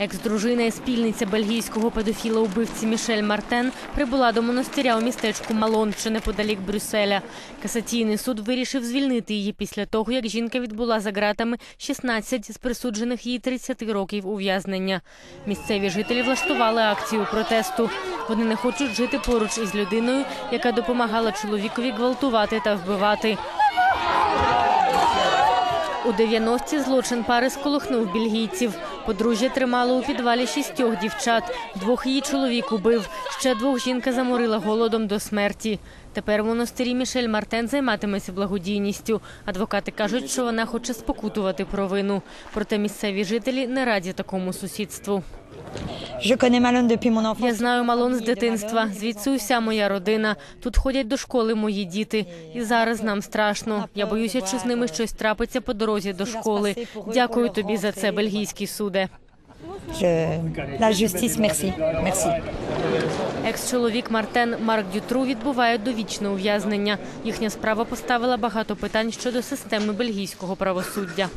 Екс-дружина і спільниця бельгійського педофіла убивці Мішель Мартен прибула до монастиря у містечку Малон, що неподалік Брюсселя. Касаційний суд вирішив звільнити її після того, як жінка відбула за ґратами 16 з присуджених їй 30 років ув'язнення. Місцеві жителі влаштували акцію протесту. Вони не хочуть жити поруч із людиною, яка допомагала чоловікові гвалтувати та вбивати. У 90-ті злочин пари сколихнув бельгійців. Подружжя тримало у підвалі шістьох дівчат. Двох її чоловік убив. Ще двох жінка заморила голодом до смерті. Тепер в монастирі Мішель Мартен займатиметься благодійністю. Адвокати кажуть, що вона хоче спокутувати провину. Проте місцеві жителі не раді такому сусідству. Я знаю Малон з дитинства. Звідси уся моя родина. Тут ходять до школи мої діти. І зараз нам страшно. Я боюся, що з ними щось трапиться по дорозі до школи. Дякую тобі за це, бельгійський суде. Merci. Екс-чоловік Мартен Марк Дютру відбуває довічне ув'язнення. Їхня справа поставила багато питань щодо системи бельгійського правосуддя.